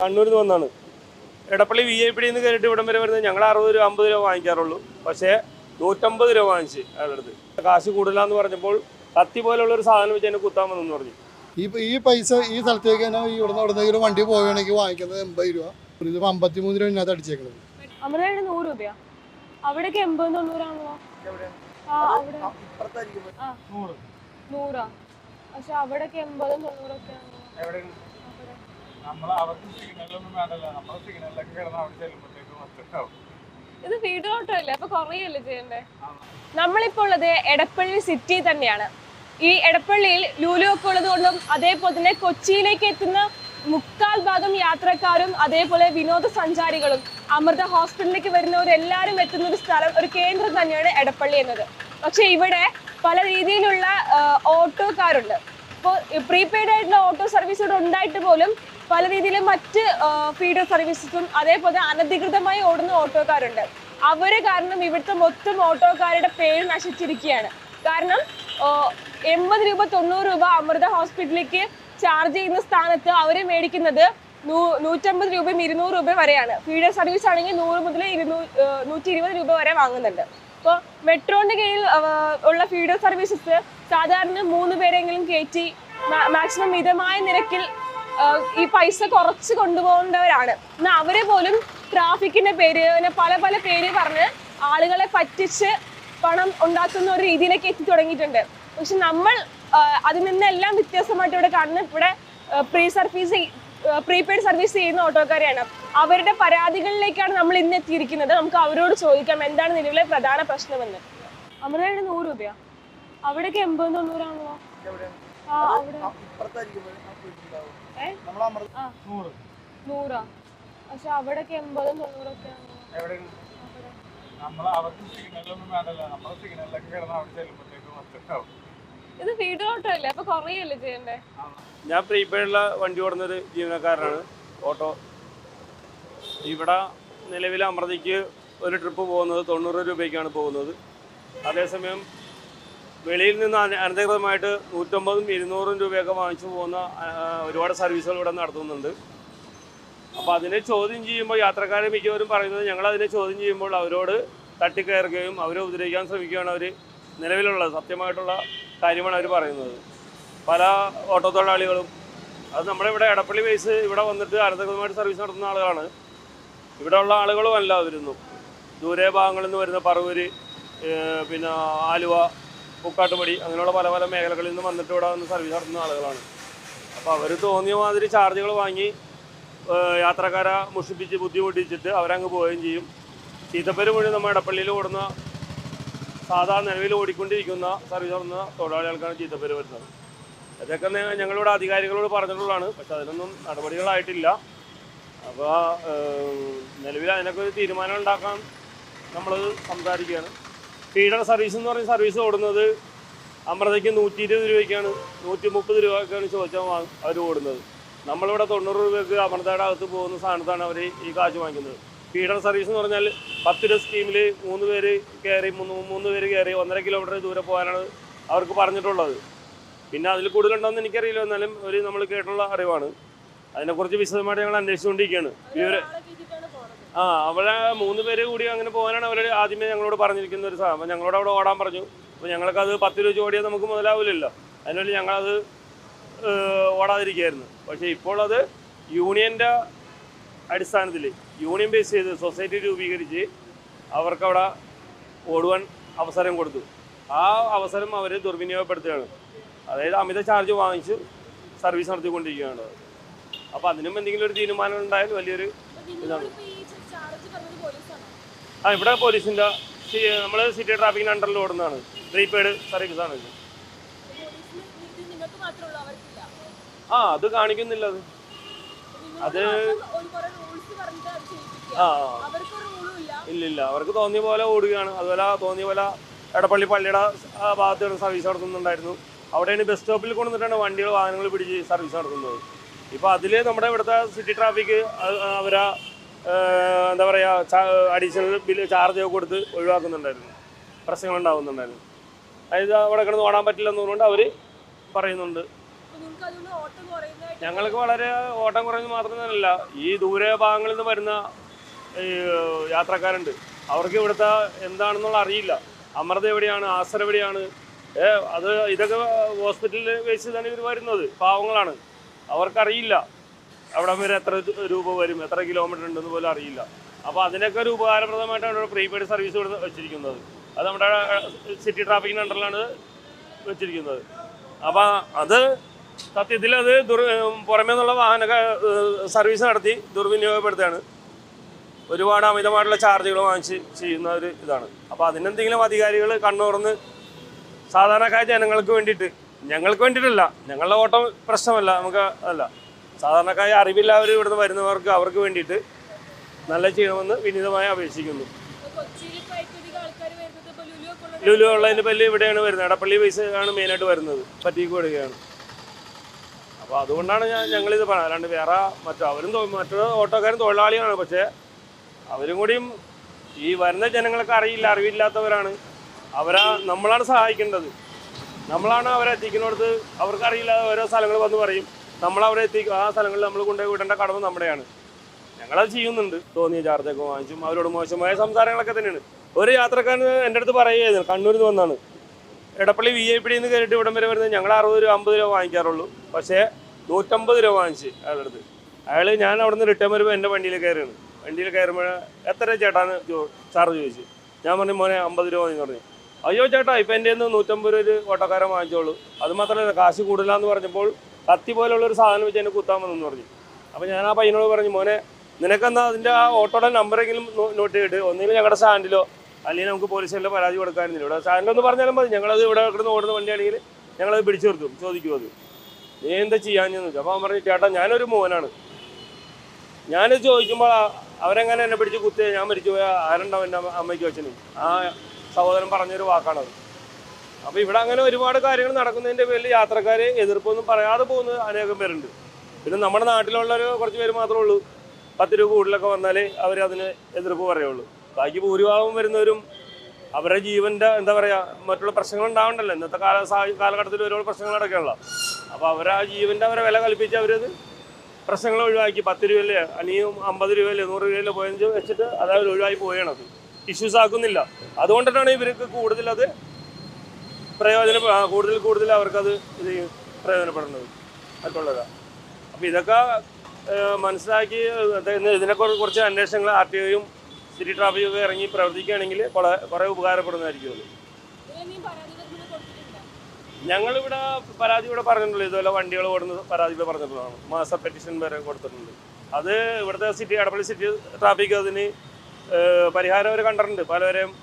കണ്ണൂരിൽ നിന്ന് വന്നാണ്. എടപ്പള്ളി വി ഐ പിടിയിൽ നിന്ന് കയറിയിട്ട് ഇവിടം വരെ വരുന്നത് ഞങ്ങൾ അറുപത് രൂപ അമ്പത് രൂപ വാങ്ങിക്കാറുള്ളൂ. പക്ഷേ നൂറ്റമ്പത് രൂപ വാങ്ങിച്ച് അയാളുടെ അടുത്ത് കാശ് കൂടുതലാന്ന് പറഞ്ഞപ്പോൾ കത്തി പോലുള്ള ഒരു സാധനം വെച്ച് എന്നെ കുത്താൻ വന്നെന്ന് പറഞ്ഞു. ഈ ഈ പൈസ ഈ സ്ഥലത്തേക്ക് തന്നെ ഇവിടെ ഇവിടുന്ന് ഒരു വണ്ടി പോവുകയാണെങ്കിൽ വാങ്ങിക്കുന്നത് എൺപത് രൂപ. ഇതിപ്പോൾ അമ്പത്തി മൂന്ന് രൂപ ഇതിനകത്ത് അടിച്ചേക്കുന്നത് അമൃതയുടെ നൂറ് രൂപയാ? അവിടേക്ക് എൺപത് തൊണ്ണൂറാണല്ലോ. നൂറാ. പക്ഷെ അവിടേക്ക് എൺപതും തൊണ്ണൂറൊക്കെ ഇത് വീട്ടിലോട്ടല്ലേ അപ്പൊ കുറയല്ലേ ചെയ്യണ്ടേ? നമ്മളിപ്പോൾ ഉള്ളത് എടപ്പള്ളി സിറ്റി തന്നെയാണ്. ഈ എടപ്പള്ളിയിൽ ലൂലു ഒക്കെ ഉള്ളത് കൊണ്ടും അതേപോലെ തന്നെ കൊച്ചിയിലേക്ക് എത്തുന്ന മുക്കാൽ ഭാഗം യാത്രക്കാരും അതേപോലെ വിനോദസഞ്ചാരികളും അമൃത ഹോസ്പിറ്റലിലേക്ക് വരുന്നവരെല്ലാരും എത്തുന്ന ഒരു സ്ഥലം ഒരു കേന്ദ്രം തന്നെയാണ് എടപ്പള്ളി എന്നത്. പക്ഷെ ഇവിടെ പല രീതിയിലുള്ള ഓട്ടോക്കാരുണ്ട്. ഇപ്പോൾ പ്രീപെയ്ഡ് ആയിട്ടുള്ള ഓട്ടോ സർവീസ് ഇവിടെ ഉണ്ടായിട്ട് പോലും പല രീതിയിലും മറ്റ് ഫീഡർ സർവീസസും അതേപോലെ അനധികൃതമായി ഓടുന്ന ഓട്ടോക്കാരുണ്ട്. അവർ കാരണം ഇവിടുത്തെ മൊത്തം ഓട്ടോക്കാരുടെ പേര് നശിച്ചിരിക്കുകയാണ്. കാരണം എൺപത് രൂപ തൊണ്ണൂറ് രൂപ അമൃത ഹോസ്പിറ്റലിലേക്ക് ചാർജ് ചെയ്യുന്ന സ്ഥാനത്ത് അവർ മേടിക്കുന്നത് നൂറ്റമ്പത് രൂപയും ഇരുന്നൂറ് രൂപ വരെയാണ്. ഫീഡർ സർവീസ് ആണെങ്കിൽ നൂറ് മുതൽ ഇരുന്നൂ നൂറ്റി ഇരുപത് രൂപ വരെ വാങ്ങുന്നുണ്ട്. അപ്പോൾ മെട്രോന്റെ കീഴിൽ ഉള്ള ഫീഡർ സർവീസസ് സാധാരണ മൂന്ന് പേരെങ്കിലും കയറ്റി മാക്സിമം മിതമായ നിരക്കിൽ ഈ പൈസ കുറച്ച് കൊണ്ടുപോകേണ്ടവരാണ്. എന്നാൽ അവരെ പോലും ട്രാഫിക്കിന്റെ പേര് പിന്നെ പല പല പേര് പറഞ്ഞ് ആളുകളെ പറ്റിച്ച് പണം ഉണ്ടാക്കുന്ന ഒരു രീതിയിലേക്ക് എത്തി തുടങ്ങിയിട്ടുണ്ട്. പക്ഷെ നമ്മൾ അതിൽ നിന്നെല്ലാം വ്യത്യസ്തമായിട്ട് ഇവിടെ കാണുന്നത് ഇവിടെ പ്രീ സർവീസ് പ്രീപെയ്ഡ് സർവീസ് ചെയ്യുന്ന ഓട്ടോക്കാരെയാണ്. അവരുടെ പരാതികളിലേക്കാണ് നമ്മൾ ഇന്ന് എത്തിയിരിക്കുന്നത്. നമുക്ക് അവരോട് ചോദിക്കാം എന്താണ് നിലവിലെ പ്രധാന പ്രശ്നമെന്ന്. അമൃതയുടെ നൂറ് രൂപയാ. അവിടെയൊക്കെ എൺപത് തൊണ്ണൂറാണോ. ഇത് വീട്ടിലോട്ടോ അല്ലേ അപ്പൊ കുറയല്ലേ ചെയ്യണ്ടേ? ഞാൻ പ്രീപെയ്ഡുള്ള വണ്ടി ഓടുന്നൊരു ജീവനക്കാരനാണ് ഓട്ടോ. ഇവിടെ നിലവിൽ അമൃതയ്ക്ക് ഒരു ട്രിപ്പ് പോകുന്നത് തൊണ്ണൂറ് രൂപയ്ക്കാണ് പോകുന്നത്. അതേസമയം വെളിയിൽ നിന്ന് അന- അനധികൃതമായിട്ട് നൂറ്റമ്പതും ഇരുന്നൂറും രൂപയൊക്കെ വാങ്ങിച്ചു പോകുന്ന ഒരുപാട് സർവീസുകൾ ഇവിടെ നടത്തുന്നുണ്ട്. അപ്പോൾ അതിനെ ചോദ്യം ചെയ്യുമ്പോൾ യാത്രക്കാരെ മിക്കവരും പറയുന്നത് ഞങ്ങൾ അതിനെ ചോദ്യം ചെയ്യുമ്പോൾ അവരോട് തട്ടിക്കയറുകയും അവരെ ഉപദ്രവിക്കാൻ ശ്രമിക്കുകയാണ് അവർ നിലവിലുള്ളത്. സത്യമായിട്ടുള്ള കാര്യമാണ് അവർ പറയുന്നത്. പല ഓട്ടോ തൊഴിലാളികളും അത് നമ്മുടെ ഇവിടെ എടപ്പള്ളി ബേസ് ഇവിടെ വന്നിട്ട് അനധികൃതമായിട്ട് സർവീസ് നടത്തുന്ന ആളുകളാണ്. ഇവിടെ ഉള്ള ആളുകളും അല്ല വരുന്നു ദൂരെ ഭാഗങ്ങളിൽ നിന്ന് വരുന്ന പറവൂര് പിന്നെ ആലുവ പൂക്കാട്ടുപടി അങ്ങനെയുള്ള പല പല മേഖലകളിൽ നിന്ന് വന്നിട്ട് ഇവിടെ വന്ന് സർവീസ് നടത്തുന്ന ആളുകളാണ്. അപ്പോൾ അവർ തോന്നിയ മാതിരി ചാർജുകൾ വാങ്ങി യാത്രക്കാരെ മുഷിപ്പിച്ച് ബുദ്ധിമുട്ടിച്ചിട്ട് അവരങ്ങ് പോവുകയും ചെയ്യും. ചീത്തപ്പേര് മുഴുവൻ നമ്മുടെ ഇടപ്പള്ളിയിൽ ഓടുന്ന സാധാരണ നിലവിൽ ഓടിക്കൊണ്ടിരിക്കുന്ന സർവീസ് നടത്തുന്ന തൊഴിലാളികൾക്കാണ് ചീത്തപ്പേര് വരുന്നത്. ഇതൊക്കെ നെ- ഞങ്ങളിവിടെ അധികാരികളോട് പറഞ്ഞിട്ടുള്ളതാണ്. പക്ഷെ അതിനൊന്നും നടപടികളായിട്ടില്ല. അപ്പോൾ നിലവിൽ അതിനൊക്കെ ഒരു തീരുമാനം ഉണ്ടാക്കാൻ നമ്മൾ സംസാരിക്കുകയാണ്. ഫീഡർ സർവീസ് എന്ന് പറഞ്ഞ സർവീസ് ഓടുന്നത്. അമൃതയ്ക്ക് നൂറ്റി ഇരുപത് രൂപയ്ക്കാണ് നൂറ്റി മുപ്പത് രൂപയ്ക്കാണ് ചോദിച്ചാൽ അവർ ഓടുന്നത്. നമ്മളിവിടെ തൊണ്ണൂറ് രൂപയ്ക്ക് അമൃതയുടെ അകത്ത് പോകുന്ന സ്ഥാനത്താണ് അവർ ഈ കാശ് വാങ്ങിക്കുന്നത്. ഫീഡർ സർവീസ് എന്ന് പറഞ്ഞാൽ പത്ത് രൂപ സ്കീമിൽ മൂന്ന് പേര് കയറി മൂന്ന് മൂന്ന് പേര് കയറി ഒന്നര കിലോമീറ്റർ ദൂരെ പോകാനാണ് അവർക്ക് പറഞ്ഞിട്ടുള്ളത്. പിന്നെ അതിൽ കൂടുതലുണ്ടോയെന്ന് എനിക്കറിയില്ല. എന്നാലും ഒരു നമ്മൾ കേട്ടുള്ള അറിവാണ്. അതിനെക്കുറിച്ച് വിശദമായിട്ട് ഞങ്ങൾ അന്വേഷിച്ചുകൊണ്ടിരിക്കുകയാണ്. ഇവർ ആ അവിടെ മൂന്ന് പേര് കൂടി അങ്ങനെ പോകാനാണ് അവർ ആദ്യമേ ഞങ്ങളോട് പറഞ്ഞിരിക്കുന്ന ഒരു സാധനം അപ്പം ഞങ്ങളോട് അവിടെ ഓടാൻ പറഞ്ഞു. അപ്പോൾ ഞങ്ങൾക്കത് പത്ത് രൂപ ഓടിയാൽ നമുക്ക് മുതലാവില്ലല്ലോ. അതിനുവേണ്ടി ഞങ്ങളത് ഓടാതിരിക്കുകയായിരുന്നു. പക്ഷേ ഇപ്പോൾ അത് യൂണിയന്റെ അടിസ്ഥാനത്തിൽ യൂണിയൻ ബേസ് ചെയ്ത് സൊസൈറ്റി രൂപീകരിച്ച് അവർക്കവിടെ ഓടുവാൻ അവസരം കൊടുത്തു. ആ അവസരം അവർ ദുർവിനിയോഗപ്പെടുത്തുകയാണ്. അതായത് അമിത ചാർജ് വാങ്ങിച്ച് സർവീസ് നടത്തിക്കൊണ്ടിരിക്കുകയാണ്. അപ്പോൾ അതിനും എന്തെങ്കിലും ഒരു തീരുമാനം ഉണ്ടായാൽ വലിയൊരു ഇതാണ് ആ ഇവിടെ പോലീസിന്റെ നമ്മൾ സിറ്റി ട്രാഫിക് അണ്ടറിൽ ഓടുന്നതാണ്. പ്രീപെയ്ഡ് സർവീസാണ് ഇത്. ആ അത് കാണിക്കുന്നില്ല അത്. അത് ആ ഇല്ല ഇല്ല അവർക്ക് തോന്നിയ പോലെ ഓടുകയാണ്. അതുപോലെ തോന്നിയ പോലെ എടപ്പള്ളി പള്ളിയുടെ ഭാഗത്ത് സർവീസ് നടത്തുന്നുണ്ടായിരുന്നു. അവിടെയാണ് ബസ് സ്റ്റോപ്പിൽ കൊണ്ടുവന്നിട്ടാണ് വണ്ടികൾ വാഹനങ്ങൾ പിടിച്ച് സർവീസ് നടത്തുന്നത്. ഇപ്പോൾ അതിൽ നമ്മുടെ ഇവിടുത്തെ സിറ്റി ട്രാഫിക് അവരാ എന്താ പറയുക അഡീഷണൽ ബില്ല് ചാർജ് കൊടുത്ത് ഒഴിവാക്കുന്നുണ്ടായിരുന്നു. പ്രശ്നങ്ങൾ ഉണ്ടാകുന്നുണ്ടായിരുന്നു അതായത് അവിടെ കിടന്ന് ഓടാൻ പറ്റില്ലെന്നുകൊണ്ട് അവർ പറയുന്നുണ്ട്. ഞങ്ങൾക്ക് വളരെ ഓട്ടം കുറഞ്ഞ് മാത്രമല്ല ഈ ദൂരെ ഭാഗങ്ങളിൽ നിന്ന് വരുന്ന യാത്രക്കാരുണ്ട്. അവർക്ക് ഇവിടുത്തെ എന്താണെന്നുള്ള അറിയില്ല. അമൃത എവിടെയാണ് ആസർ എവിടെയാണ്? ഏ അത് ഇതൊക്കെ ഹോസ്പിറ്റലിൽ വെച്ച് തന്നെ ഇവർ വരുന്നത് പാവങ്ങളാണ്. അവർക്കറിയില്ല. അവിടെ വരെ എത്ര രൂപ വരും എത്ര കിലോമീറ്റർ ഉണ്ടെന്ന് പോലും അറിയില്ല. അപ്പോൾ അതിനൊക്കെ ഒരു ഉപകാരപ്രദമായിട്ടാണ് ഇവിടെ പ്രീപെയ്ഡ് സർവീസ് ഇവിടെ വെച്ചിരിക്കുന്നത്. അത് നമ്മുടെ സിറ്റി ട്രാഫിക്കിന് അണ്ടറിലാണ് വെച്ചിരിക്കുന്നത്. അപ്പോൾ അത് സത്യത്തിൽ അത് ദുർ പുറമേ നിന്നുള്ള വാഹന സർവീസ് നടത്തി ദുർവിനിയോഗപ്പെടുത്തുകയാണ്. ഒരുപാട് അമിതമായിട്ടുള്ള ചാർജുകൾ വാങ്ങിച്ച് ചെയ്യുന്ന ഒരു ഇതാണ്. അപ്പോൾ അതിനെന്തെങ്കിലും അധികാരികൾ കണ്ണുറന്ന് സാധാരണക്കാർ ജനങ്ങൾക്ക് വേണ്ടിയിട്ട് ഞങ്ങൾക്ക് വേണ്ടിയിട്ടല്ല ഞങ്ങളുടെ ഓട്ടം പ്രശ്നമല്ല നമുക്ക് അല്ല സാധാരണക്കായ അറിവില്ലാവർ ഇവിടുന്ന് വരുന്നവർക്ക് അവർക്ക് വേണ്ടിയിട്ട് നല്ല ചെയ്യണമെന്ന് വിനീതമായി അപേക്ഷിക്കുന്നു. ലുലു ഉള്ളതിന്റെ പല്ല് ഇവിടെയാണ് വരുന്നത്. എടപ്പള്ളി പൈസ ആണ് മെയിനായിട്ട് വരുന്നത്. പറ്റിക്ക് വരികയാണ് അപ്പോൾ അതുകൊണ്ടാണ് ഞാൻ ഞങ്ങളിത് പറയുന്നത് അല്ലാണ്ട് വേറെ മറ്റോ അവരും മറ്റൊരു മറ്റു ഓട്ടോക്കാരും തൊഴിലാളികളാണ്. പക്ഷേ അവരും കൂടിയും ഈ വരുന്ന ജനങ്ങൾക്ക് അറിയില്ല അറിവില്ലാത്തവരാണ്. അവരാ നമ്മളാണ് സഹായിക്കേണ്ടത്. നമ്മളാണ് അവരെ എത്തിക്കുന്നിടത്ത് അവർക്കറിയില്ല ഓരോ സ്ഥലങ്ങൾ വന്ന് പറയും. നമ്മൾ അവിടെ എത്തിക്കും ആ സ്ഥലങ്ങളിൽ നമ്മൾ കൊണ്ടുപോയി വിടേണ്ട കടമ നമ്മുടെയാണ്. ഞങ്ങളത് ചെയ്യുന്നുണ്ട്. തോന്നിയ ചാർജൊക്കെ വാങ്ങിച്ചും അവരോട് മോശമായ സംസാരങ്ങളൊക്കെ തന്നെയാണ്. ഒരു യാത്രക്കാരൻ എന്റെ അടുത്ത് പറയുകയായിരുന്നു കണ്ണൂരിൽ നിന്ന് വന്നാണ്. എടപ്പള്ളി വി ഐ പിടിയിൽ നിന്ന് കയറിയിട്ട് ഇവിടം വരെ വരുന്നത് ഞങ്ങൾ അറുപത് രൂപ അമ്പത് രൂപ വാങ്ങിക്കാറുള്ളൂ. പക്ഷേ നൂറ്റമ്പത് രൂപ വാങ്ങിച്ച് അയാളുടെ അടുത്ത് അയാൾ ഞാൻ അവിടെ നിന്ന് റിട്ടേൺ വരുമ്പോൾ എന്റെ വണ്ടിയിൽ കയറുകയാണ് വണ്ടിയിൽ കയറുമ്പോൾ എത്ര ചേട്ടാന്ന് ചോ- ചാർജ് ചോദിച്ചു. ഞാൻ പറഞ്ഞു മോനെ അമ്പത് രൂപ എന്ന് പറഞ്ഞു. അയ്യോ ചേട്ടാ ഇപ്പം എന്റെ നിന്ന് നൂറ്റമ്പത് രൂപ ഒരു ഓട്ടോക്കാരൻ വാങ്ങിച്ചോളൂ. അത് മാത്രമല്ല കാശ് കൂടുതലാന്ന് പറഞ്ഞപ്പോൾ കത്തി പോലുള്ള ഒരു സാധനം വെച്ച് എന്നെ കുത്താൻ വന്നെന്ന് പറഞ്ഞു. അപ്പോൾ ഞാൻ ആ പയ്യനോട് പറഞ്ഞു മോനെ നിനക്കെന്താ അതിന്റെ ആ ഓട്ടോയുടെ നമ്പറെങ്കിലും നോട്ട് ചെയ്തിട്ട്? ഒന്നുകിൽ ഞങ്ങളുടെ സ്റ്റാൻഡിലോ അല്ലെങ്കിൽ നമുക്ക് പോലീസ് സ്റ്റേഷനിലോ പരാതി കൊടുക്കാനില്ല. ഇവിടെ സ്റ്റാൻഡിലൊന്ന് പറഞ്ഞാലും മതി. ഞങ്ങളത് ഇവിടെ കിടന്ന് ഓടുന്ന വണ്ടിയാണെങ്കിൽ ഞങ്ങളത് പിടിച്ചു നിർത്തും. ചോദിക്കും അത്. നീ എന്താ ചെയ്യാന്ന് ചോദിച്ചു അപ്പോൾ അവൻ പറഞ്ഞു ചേട്ടാ ഞാനൊരു മോനാണ്. ഞാനിത് ചോദിക്കുമ്പോൾ അവരെങ്ങനെ എന്നെ പിടിച്ച് കുത്തി ഞാൻ മരിച്ചു പോയ ആരുണ്ടാവും എന്റെ അമ്മ- അമ്മയ്ക്ക് അച്ഛനും? ആ സഹോദരൻ പറഞ്ഞൊരു വാക്കാണത്. അപ്പോൾ ഇവിടെ അങ്ങനെ ഒരുപാട് കാര്യങ്ങൾ നടക്കുന്നതിന്റെ പേരിൽ യാത്രക്കാർ എതിർപ്പൊന്നും പറയാതെ പോകുന്ന അനേകം പേരുണ്ട്. പിന്നെ നമ്മുടെ നാട്ടിലുള്ളവർ കുറച്ച് പേര് മാത്രമേ ഉള്ളൂ. പത്ത് രൂപ കൂടുതലൊക്കെ വന്നാലേ അവർ അതിന് എതിർപ്പ് പറയുള്ളൂ. ബാക്കി ഭൂരിഭാഗം വരുന്നവരും അവരുടെ ജീവന്റെ എന്താ പറയുക മറ്റുള്ള പ്രശ്നങ്ങൾ ഉണ്ടാവണ്ടല്ലോ. ഇന്നത്തെ കാല കാലഘട്ടത്തിൽ ഒരുപാട് പ്രശ്നങ്ങൾ നടക്കാനുള്ള. അപ്പോൾ അവരെ ആ ജീവന്റെ അവരെ വില കൽപ്പിച്ച് അവരത് പ്രശ്നങ്ങൾ ഒഴിവാക്കി. പത്ത് രൂപയല്ലേ അല്ലെങ്കിൽ അമ്പത് രൂപയല്ലേ നൂറ് രൂപയല്ലേ പോയെന്ന് വെച്ചിട്ട് അത് അവർ ഒഴിവായി പോയണത് ഇഷ്യൂസ് ആക്കുന്നില്ല. അതുകൊണ്ടാണ് ഇവർക്ക് കൂടുതൽ അത് പ്രയോജന കൂടുതൽ കൂടുതൽ അവർക്കത് ഇത് പ്രയോജനപ്പെടുന്നത്. മറ്റുള്ളതാണ് അപ്പോൾ ഇതൊക്കെ മനസ്സിലാക്കി ഇതിനെക്കുറിച്ച് കുറച്ച് കുറി- കുറിച്ച് അന്വേഷണങ്ങൾ ആർ ടി ഒയും സിറ്റി ട്രാഫിക്കൊക്കെ ഇറങ്ങി പ്രവർത്തിക്കുകയാണെങ്കിൽ കുറേ ഉപകാരപ്പെടുന്നതായിരിക്കും ഞങ്ങളിവിടെ പരാതി ഇവിടെ പറഞ്ഞിട്ടുള്ളൂ ഇതുപോലെ വണ്ടികൾ ഓടുന്ന പരാതി ഇവിടെ പറഞ്ഞിട്ടുള്ളതാണ്. മാസ പെറ്റീഷൻ വരെ കൊടുത്തിട്ടുണ്ട്. അത് ഇവിടുത്തെ സിറ്റി എടപ്പള്ളി സിറ്റി ട്രാഫിക് അതിന് പരിഹാരം അവർ കണ്ടിട്ടുണ്ട്. പലവരെയും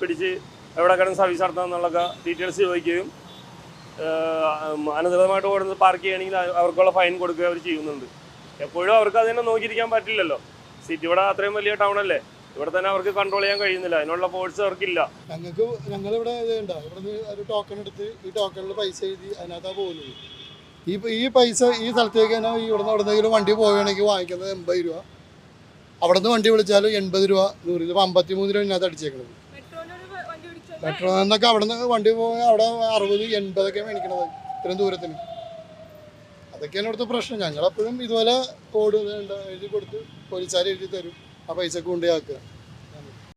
പിടിച്ച് എവിടെ കിടന്ന് സർവീസ് നടത്താമെന്നുള്ളൊക്കെ ഡീറ്റെയിൽസ് ചോദിക്കുകയും അനധികൃതമായിട്ട് ഓടുന്നത് പാർക്ക് ചെയ്യണമെങ്കിൽ അവർക്കുള്ള ഫൈൻ കൊടുക്കുക അവർ ചെയ്യുന്നുണ്ട്. എപ്പോഴും അവർക്ക് അതിനെ നോക്കിയിരിക്കാൻ പറ്റില്ലല്ലോ. സിറ്റി ഇവിടെ അത്രയും വലിയ ടൗൺ അല്ലേ? ഇവിടെ തന്നെ അവർക്ക് കൺട്രോൾ ചെയ്യാൻ കഴിയുന്നില്ല. അതിനുള്ള ഫോഴ്സ് അവർക്കില്ല. ഞങ്ങൾക്ക് ഞങ്ങൾ ഇവിടെ ഒരു ടോക്കൺ എടുത്ത് ഈ ടോക്കണിൽ പൈസ എഴുതി അതിനകത്താണ് പോകുന്നത് ഈ ഈ പൈസ ഈ സ്ഥലത്തേക്ക് തന്നെ ഇവിടെ നിന്ന് എവിടെന്നെങ്കിലും വണ്ടി പോവുകയാണെങ്കിൽ വാങ്ങിക്കുന്നത് എൺപത് രൂപ. അവിടെ നിന്ന് വണ്ടി വിളിച്ചാലും എൺപത് രൂപ. നൂറ് രൂപ അമ്പത്തി മൂന്ന് രൂപ ഇതിനകത്ത് അടിച്ചേക്കുന്നത് മെട്രോ എന്നൊക്കെ അവിടെ നിന്ന് വണ്ടി പോയി അവിടെ അറുപത് എൺപതൊക്കെ മേടിക്കണത് ഇത്രയും ദൂരത്തിന്. അതൊക്കെയാണ് ഇവിടുത്തെ പ്രശ്നം. ഞങ്ങളെപ്പോഴും ഇതുപോലെ കോഡ് എഴുതി കൊടുത്ത് പോലീസുകാർ എഴുതി തരും. ആ പൈസ കൊണ്ടുപോയി ആക്കുക.